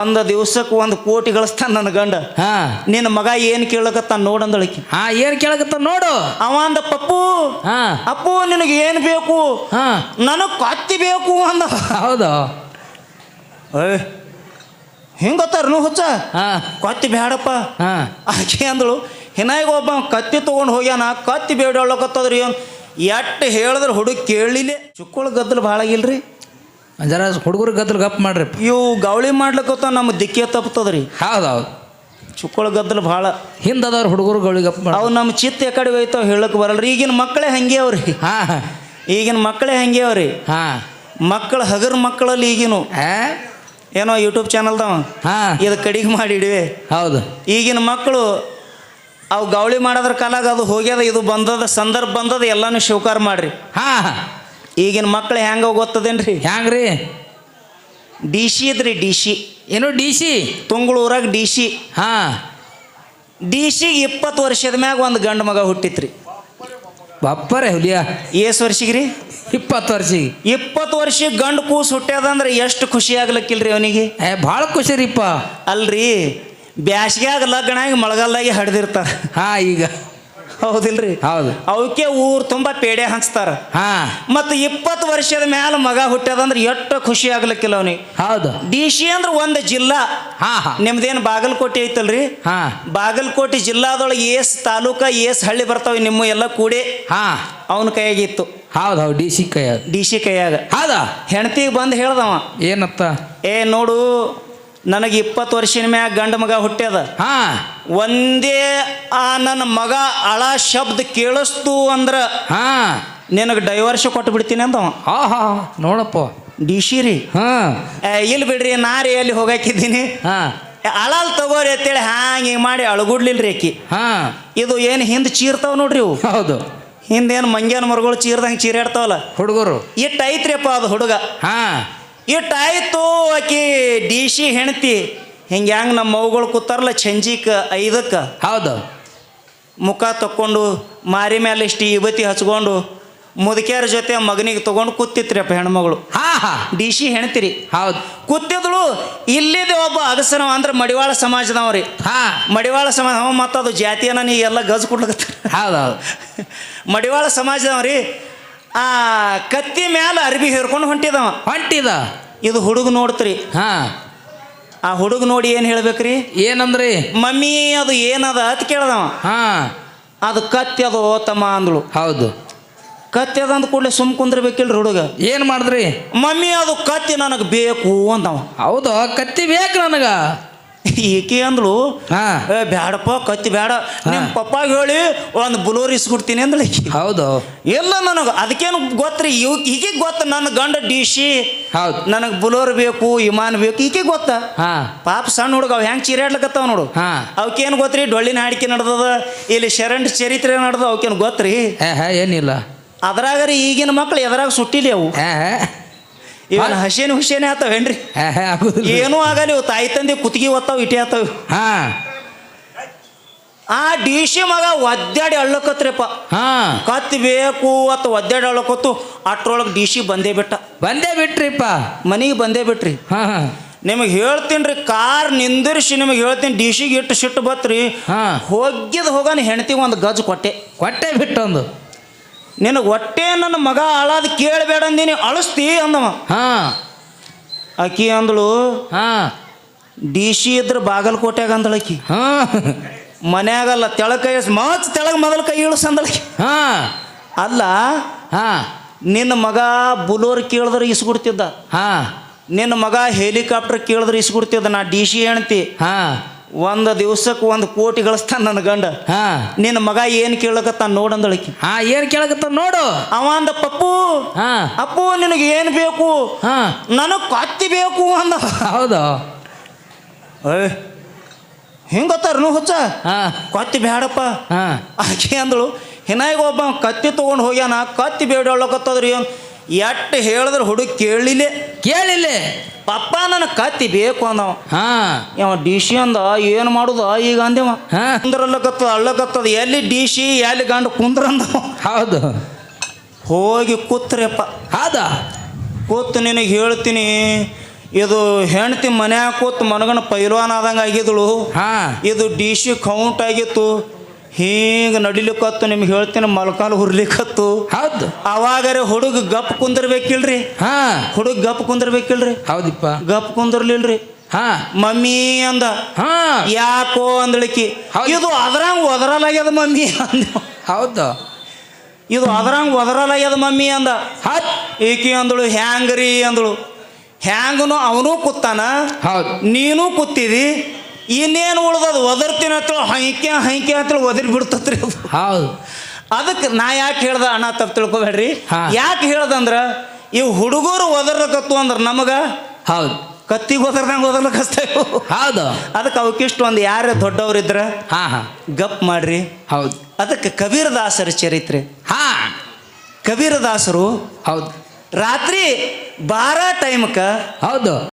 ಒಂದು ದಿವ್ಸಕ್ಕೆ ಒಂದು ಕೋಟಿ ಗಳಿಸ್ತಾನ ನನ್ನ ಗಂಡ. ಹಾ. ನಿನ್ನ ಮಗ ಏನು ಕೇಳಕತ್ತಾನ ನೋಡಂದಳಕಿ ಹಾ ಏನ್ ಕೇಳಕತ್ತ ನೋಡು. ಅವ ಅಂದ ಪಪ್ಪು ಹಾ. ಅಪ್ಪು ನಿನಗೆ ಏನು ಬೇಕು? ಹಾ. ನನಗೆ ಕತ್ತಿ ಬೇಕು ಅಂದ. ಹೌದು. ಏ ನು ಹುಚ್ಚ? ಹಾ. ಕತ್ತಿ ಬೇಡಪ್ಪ ಹಾ. ಆಕೆ ಅಂದಳು ಹಿನಾಗ ಒಬ್ಬ ಕತ್ತಿ ತೊಗೊಂಡು ಹೋಗ್ಯಾನ ಕತ್ತಿ ಬೇಡಕತ್ತದ್ರಿ ಎಟ್ಟು ಹೇಳಿದ್ರೆ ಹುಡುಗ ಕೇಳಲಿಲ್ಲ ಚುಕ್ಕುಳ ಗದ್ದಲು ಭಾಳ ಆಗಿಲ್ರಿ. ಜರ ಹುಡುಗರು ಗದ್ದಲ ಗಪ್ ಮಾಡ್ರಿ. ಇವು ಗವಳಿ ಮಾಡ್ಲಕತ್ತ ನಮ್ಮ ದಿಕ್ಕೆ ತಪ್ತದ್ರಿ. ಹೌದು ಹೌದು ಗದ್ದಲ ಗದ್ದಲು ಭಾಳ. ಹಿಂದದವ್ರು ಹುಡುಗರು ಗೌಳಿ ಗಪ್ ಮಾಡ ಅವು ನಮ್ಮ ಚಿತ್ತ ಎಕಡೆ ಹೋಯ್ತಾವ ಹೇಳಕ್ ಬರಲ್ರಿ. ಈಗಿನ ಮಕ್ಕಳೇ ಹಂಗೆ ಅವ್ರಿ. ಹಾ ಈಗಿನ ಮಕ್ಕಳೇ ಹಂಗೆ ಅವ್ರಿ. ಹಾ. ಮಕ್ಕಳು ಹಗರ್ ಮಕ್ಕಳಲ್ಲಿ ಈಗಿನ? ಏನೋ ಯೂಟ್ಯೂಬ್ ಚಾನಲ್ದವ? ಹಾ. ಇದು ಕಡಿಗೆ ಮಾಡಿಡಿವೆ. ಹೌದು. ಈಗಿನ ಮಕ್ಕಳು ಅವು ಗವಳಿ ಮಾಡೋದ್ರ ಕಾಲಾಗ ಅದು ಹೋಗ್ಯದ ಇದು ಬಂದದ ಸಂದರ್ಭ ಬಂದದ ಎಲ್ಲಾನು ಶಿವಕಾರ ಮಾಡ್ರಿ. ಹಾ. ಈಗಿನ ಮಕ್ಕಳು ಹೆಂಗ ಗೊತ್ತದೇನ್ರಿ? ಹ್ಯಾಂಗ್ರಿ ಡಿ ಸಿ ಇದ್ರಿ ಡಿ ಸಿ. ಏನು ಡಿ ಸಿ? ತುಂಗಳೂರಾಗ ಡಿ ಸಿ. ಹಾ. ಡಿ ಸಿ ಇಪ್ಪತ್ತು ವರ್ಷದ ಮ್ಯಾಗ ಒಂದು ಗಂಡು ಮಗ ಹುಟ್ಟಿತ್ರಿ. ಬಪ್ಪರೆ ಹುಲಿಯ. ಏಸ್ ವರ್ಷಿಗೆ ರೀ ಇಪ್ಪತ್ತು ವರ್ಷಿಗೆ. ಇಪ್ಪತ್ತು ವರ್ಷಕ್ಕೆ ಗಂಡು ಕೂಸು ಹುಟ್ಟ್ಯದಂದ್ರೆ ಎಷ್ಟು ಖುಷಿ ಆಗ್ಲಕ್ಕಿಲ್ರಿ ಅವನಿಗೆ? ಏ ಭಾಳ ಖುಷಿ ರೀಪ್ಪ ಅಲ್ರಿ ಬ್ಯಾಸ್ಗ್ಯಾಗ ಲಗ್ನ ಆಗಿ ಮಳೆಗಾಲದಾಗೆ ಹಡ್ದಿರ್ತಾರೆ. ಹಾ ಈಗ. ಹೌದಿಲ್ರಿ? ಹೌದು. ಅವಕ್ಕೆ ಊರು ತುಂಬಾ ಪೇಡೆ ಹಂಚ್ತಾರ. ಹಾ. ಮತ್ತು ಇಪ್ಪತ್ತು ವರ್ಷದ ಮ್ಯಾಲ ಮಗ ಹುಟ್ಟ್ಯದಂದ್ರೆ ಎಷ್ಟು ಖುಷಿ ಆಗ್ಲಿಕ್ಕಿಲ್ಲ ಅವನಿಗೆ. ಹೌದು. ಡಿ ಸಿ ಅಂದ್ರೆ ಒಂದು ಜಿಲ್ಲಾ. ಹಾ ಹಾ. ನಿಮ್ದೇನು ಬಾಗಲಕೋಟೆ ಐತಲ್ರಿ? ಹಾ. ಬಾಗಲಕೋಟೆ ಜಿಲ್ಲಾದೊಳಗೆ ಏಸ್ ತಾಲೂಕ ಏಸ್ ಹಳ್ಳಿ ಬರ್ತಾವೆ ನಿಮ್ಮ ಎಲ್ಲ ಕೂಡಿ. ಹಾ. ಅವನ ಕೈಯಾಗಿತ್ತು. ಹೌದು ಹೌದು ಡಿ ಸಿ ಕೈಯಾಗ. ಡಿ ಸಿ ಕೈಯಾಗ. ಹೌದಾ? ಹೆಣ್ತಿಗೆ ಬಂದು ಹೇಳ್ದವ. ಏನತ್ತ? ಏ ನೋಡು ನನಗೆ ಇಪ್ಪತ್ತು ವರ್ಷದ ಮ್ಯಾಗ ಗಂಡ ಮಗ ಹುಟ್ಟ್ಯದ. ಹಾ. ಒಂದೇ ಆ ನನ್ನ ಮಗ ಅಳ ಶಬ್ದ ಕೇಳಿಸ್ತು ಅಂದ್ರ ಹಾ. ನಿನಗೆ ಡೈವರ್ಸ್ ಕೊಟ್ಟು ಬಿಡ್ತೀನಿ ಅಂದವ. ಹಾ ಹಾ ನೋಡಪ್ಪ. ಡಿ ಸಿ ರೀ. ಹಾ. ಏ, ಇಲ್ಲಿ ಬಿಡ್ರಿ ರೀ ಎಲ್ಲಿ ಹೋಗಾಕಿದ್ದೀನಿ? ಹಾ. ಅಳಲ್ ತಗೋರಿ ಅಂತೇಳಿ ಹ್ಯಾಂಗ ಹಿಂಗೆ ಮಾಡಿ ಅಳಗುಡ್ಲಿಲ್ರಿ ಆಕಿ. ಹಾ. ಇದು ಏನು ಹಿಂದೆ ಚೀರ್ತಾವ ನೋಡ್ರಿ ಇವು. ಹೌದು. ಹಿಂದೇನು ಮಂಗ್ಯಾನ ಮರಗಳು ಚೀರ್ದಂಗೆ ಚೀರಾಡ್ತಾವಲ್ಲ ಹುಡುಗರು. ಇಟ್ಟು ಐತ್ರಿಯಪ್ಪ ಅದು ಹುಡುಗ. ಹಾ. ಇಟ್ಟು ಆಯ್ತು ಆಕಿ ಡಿ ಸಿ ಹೆಣ್ತಿ ಹಿಂಗೆ ಹೆಂಗೆ ನಮ್ಮ ಮವುಗಳು ಕೂತಾರಲ್ಲ ಚಂಜಿಕ ಐದಕ್ಕೆ? ಹೌದು. ಮುಖ ತಕ್ಕೊಂಡು ಮಾರಿ ಮೇಲೆ ಇಷ್ಟು ಇವತಿ ಹಚ್ಕೊಂಡು ಮುದುಕಿಯರ ಜೊತೆ ಮಗನಿಗೆ ತಗೊಂಡು ಕೂತಿತ್ರಿಯಪ್ಪ ಹೆಣ್ಮಗಳು. ಹಾ ಹಾ. ಡಿ ಸಿ ಹೆಣ್ತಿರಿ. ಹೌದು. ಕೂತಿದ್ಳು ಇಲ್ಲಿದೆ ಒಬ್ಬ ಅಗಸನವ ಅಂದ್ರೆ ಮಡಿವಾಳ ಸಮಾಜದವ್ರಿ ಹಾ. ಮಡಿವಾಳ ಸಮಾಜ ಮತ್ತದು ಮತ್ತು ಅದು ಜಾತಿಯನ್ನ ನೀ ಎಲ್ಲ ಗಜ್ ಕೊಡ್ಲಕತ್ತ ಹೌದು ಹೌದು. ಮಡಿವಾಳ ಸಮಾಜದವ್ರಿ ಆ ಕತ್ತಿ ಮ್ಯಾಲ ಅರ್ಬಿ ಹೇರ್ಕೊಂಡು ಹೊಂಟಿದವ. ಹೊಂಟಿದ. ಇದು ಹುಡುಗ ನೋಡ್ತ್ರಿ. ಹಾ. ಆ ಹುಡುಗ ನೋಡಿ ಏನು ಹೇಳ್ಬೇಕ್ರಿ? ಏನಂದ್ರಿ? ಮಮ್ಮಿ ಅದು ಏನದ ಅಂತ ಕೇಳ್ದವ. ಹಾ. ಅದು ಕತ್ತಿ ಅದು ತಮ್ಮ ಅಂದಳು. ಹೌದು. ಕತ್ತಿ ಅದ ಅಂದ ಕೂಡಲೇ ಸುಮ್ ಕುಂದ್ರಬೇಕಿಲ್ರಿ ಹುಡುಗ. ಏನ್ ಮಾಡಿದ್ರಿ? ಮಮ್ಮಿ ಅದು ಕತ್ತಿ ನನಗೆ ಬೇಕು ಅಂದವ. ಹೌದು ಕತ್ತಿ ಬೇಕು ನನಗ. ಈಕೆ ಏ ಬ್ಯಾಡಪ್ಪ ಕತ್ತಿ ಬೇಡ ನಿಮ್ಮ ಪಪ್ಪಾಗ ಹೇಳಿ ಒಂದು ಬುಲೋರ್ ಇಸ್ಕೊಡ್ತೀನಿ ಅಂದ್ಳು ಈಕಿ. ಹೌದು. ಇಲ್ಲ ನನಗೆ ಅದಕ್ಕೇನು ಗೊತ್ತ್ರಿ ಇವ್ ಈಕೆ ಗೊತ್ತ ನನ್ನ ಗಂಡ ಡಿ ಸಿ ಹೌದು. ನನಗೆ ಬುಲೋರ್ ಬೇಕು ವಿಮಾನ ಬೇಕು ಈಕೆ ಗೊತ್ತ? ಹಾ. ಪಾಪ ಸಣ್ಣ ಹುಡುಗ ಅವ್ ಹೆಂಗೆ ಚೀರಾಡ್ಲಕತ್ತಾವ ನೋಡು. ಹಾ. ಅವಕ್ಕೇನು ಗೊತ್ತ್ರಿ ಡೊಳ್ಳಿನ ಹಾಡಿಕೆ ನಡ್ದದ ಇಲ್ಲಿ ಶರಣ್ ಚರಿತ್ರೆ ನಡ್ದ ಅವಕ್ಕೇನು ಗೊತ್ತ್ರಿ? ಏನಿಲ್ಲ. ಅದ್ರಾಗ ರೀ ಈಗಿನ ಮಕ್ಳು ಎದ್ರಾಗ ಸುಟ್ಟಿಲಿ ಅವು. ಇವನ್ ಹಸೇನ್ ಹುಸೇನೆ ಆತಾವೇನ್ರಿ ಏನ್ರಿ? ಆಗುದಿಲ್ಲ. ಏನೂ ಆಗಲ್ಲ ಇವು ತಾಯಿ ತಂದೆ ಕುತ್ತಿಗೆ ಒತ್ತಾವ ಇಟಿ ಆತಾವ. ಹಾ. ಆ ಡಿ ಸಿ ಮಗ ಒದ್ದಾಡಿ ಅಳ್ಳಕತ್ರಿಪ್ಪ ಹಾ. ಕತ್ತಿ ಬೇಕು ಅತ್ತ ಒದ್ದಾಡಿ ಅಳ್ಳಕತ್ತು ಅಟ್ರೊಳಗೆ ಡಿ ಸಿ ಬಂದೇ ಬಿಟ್ಟ. ಬಂದೇ ಬಿಟ್ರಿಪ್ಪ. ಮನೆಗೆ ಬಂದೇ ಬಿಟ್ರಿ. ಹಾ ಹಾ. ನಿಮಗೆ ಹೇಳ್ತೀನಿ ರೀ ಕಾರ್ ನಿಂದಿರಿಸಿ ನಿಮಗೆ ಹೇಳ್ತೀನಿ ಡಿ ಸಿಗೆ ಇಟ್ಟು ಸಿಟ್ಟು ಬತ್ರಿ. ಹೋಗಿದ್ ಹೋಗಾನ ಹೆಣ್ತಿಗೆ ಒಂದು ಗಜ್ ಕೊಟ್ಟೆ. ಕೊಟ್ಟೆ ಬಿಟ್ಟೊಂದು. ನಿನಗೆ ಹೊಟ್ಟೆ ನನ್ನ ಮಗ ಅಳಾದ ಕೇಳಬೇಡ ಅಂದಿನಿ ಅಳಿಸ್ತಿ ಅಂದವ. ಹಾ. ಆಕಿ ಅಂದಳು ಹಾ. ಡಿ ಸಿ ಇದ್ರೆ ಬಾಗಲಕೋಟೆಗೆ ಅಂದಳು ಆಕಿ. ಹಾ. ಮನ್ಯಾಗಲ್ಲ ತೆಳಗ ಕೈ ಮತ್ ತೆಳಗ ಮೊದಲು ಕೈ ಇಳಿಸ್ ಅಂದಳಕಿ ಹಾ. ಅಲ್ಲ ಹಾ. ನಿನ್ನ ಮಗ ಬುಲೋರ್ ಕೇಳಿದ್ರೆ ಇಸ್ಬಿಡ್ತಿದ್ದ ಹಾ. ನಿನ್ನ ಮಗ ಹೆಲಿಕಾಪ್ಟರ್ ಕೇಳಿದ್ರೆ ಇಸ್ಬಿಡ್ತಿದ್ದ ನಾ ಡಿ ಸಿ ಹೇಳ್ತಿ ಹಾ. ಒಂದು ದಿವ್ಸಕ್ಕೆ ಒಂದು ಕೋಟಿ ಗಳಿಸ್ತಾನ ನನ್ನ ಗಂಡ. ಹಾ. ನಿನ್ನ ಮಗ ಏನು ಕೇಳಕತ್ತಾನ ನೋಡಂದಳಕಿ ಹಾ ಏನ್ ಕೇಳಕತ್ತ ನೋಡು. ಅವ ಅಂದ ಪಪ್ಪು ಹಾ. ಅಪ್ಪು ನಿನಗೆ ಏನು ಬೇಕು? ಹಾ. ನನಗೆ ಕತ್ತಿ ಬೇಕು ಅಂದ. ಹೌದು. ಏ ಹಿಂಗತ್ತಾರ ಹುಚ್ಚ? ಹಾ. ಕತ್ತಿ ಬೇಡಪ್ಪ ಹಾ. ಆಕೆ ಅಂದಳು ಹಿನಾಯಿಗೆ ಒಬ್ಬ ಕತ್ತಿ ತೊಗೊಂಡು ಹೋಗ್ಯಾನ ಕತ್ತಿ ಬೇಡೊಳಕತ್ತದ್ರಿ ಅಂತ ಎಟ್ಟು ಹೇಳಿದ್ರೆ ಹುಡುಗ ಕೇಳಲಿಲ್ಲ ಕೇಳಿಲ್ಲ. ಪಪ್ಪ ನನ್ನ ಕತ್ತಿ ಬೇಕು ಅಂದವ. ಹಾ. ಡಿ ಸಿ ಅಂದ ಏನು ಮಾಡುದ? ಈಗ ಅಂದೇವ. ಹಾ. ಕುಂದ್ರಲ್ಲಕತ್ತದ ಅಳ್ಳಕತ್ತದ ಎಲ್ಲಿ ಡಿ ಸಿ ಎಲ್ಲಿ ಗಂಡು ಕುಂದ್ರ ಅಂದವ. ಹೌದು. ಹೋಗಿ ಕೂತ್ರಪ್ಪ ಹೌದ? ಕೂತು ನಿನಗೆ ಹೇಳ್ತೀನಿ ಇದು ಹೆಂಡತಿ ಮನ್ಯಾಗ ಕೂತ್ ಮನಗನ ಪೈಲ್ವಾನ್ ಆದಂಗೆ ಆಗಿದಳು. ಹಾ. ಇದು ಡಿ ಸಿ ಕೌಂಟ್ ಆಗಿತ್ತು. ಹಿಂಗೆ ನಡಿಲಿಕ್ಕತ್ತು ನಿಮ್ಗೆ ಹೇಳ್ತೇನೆ ಮಲ್ಕಾಲು ಹುರ್ಲಿಕ್ಕತ್ತು. ಹೌದು. ಅವಾಗರೆ ಹುಡುಗ ಗಪ್ ಕುಂದಿರ್ಬೇಕಿಲ್ರಿ? ಹಾ. ಹುಡುಗ ಗಪ್ ಕುಂದಿರ್ಬೇಕಿಲ್ರಿ? ಹೌದಿಪ್ಪ. ಗಪ್ ಕುಂದಿರ್ಲಿಲ್ರಿ? ಹಾ. ಮಮ್ಮಿ ಅಂದ. ಹಾ. ಯಾಕೋ ಅಂದಳಿಕಿ. ಇದು ಅದ್ರಂಗ್ ಒದರಲಾಗ್ಯದ ಮಮ್ಮಿ ಅಂದ. ಹೌದು. ಇದು ಅದ್ರಂಗ್ ಒದರಲಾಗ್ಯದ ಮಮ್ಮಿ ಅಂದ. ಈಕಿ ಅಂದಳು ಹ್ಯಾಂಗ್ರಿ? ಅಂದಳು. ಹ್ಯಾಂಗನು ಅವನು ಕೂತಾನ? ಹೌದು. ನೀನು ಕೂತಿದಿ? ಇನ್ನೇನು ಉಳ್ದದು? ಒದರ್ತೀನಿ ಅಂತ ಹೈಕೆ ಹೈಕೆ ಅಂತ ಒದರಿ ಬಿಡ್ತತ್ರಿ ಅದು. ಹೌದು. ಅದಕ್ಕೆ ನಾ ಯಾಕೆ ಹೇಳ್ದ ಅಣ್ಣ ತಪ್ಪು ತಿಳ್ಕೊಬೇಡ್ರಿ. ಯಾಕೆ ಹೇಳ್ದಂದ್ರ ಈ ಹುಡುಗರು ಒದರ್ಲಕತ್ತು ಅಂದ್ರೆ ನಮಗ ಹೌದು. ಕತ್ತಿಗೆ ಒದರ್ದಂಗೆ ಒದರ್ಲಕ್ ಹಚ್ತಾವು ಹೌದು. ಅದಕ್ಕೆ ಅವಕ್ಕಿಷ್ಟು ಒಂದು ಯಾರೇ ದೊಡ್ಡವರಿದ್ರ ಹಾ ಹಾ. ಗಪ್ ಮಾಡ್ರಿ. ಹೌದು. ಅದಕ್ಕೆ ಕಬೀರದಾಸರ ಚರಿತ್ರೆ. ಹಾ. ಕಬೀರದಾಸರು ಹೌದು. ರಾತ್ರಿ ಬಾರ ಟೈಮ್ಕ ಹೌದು.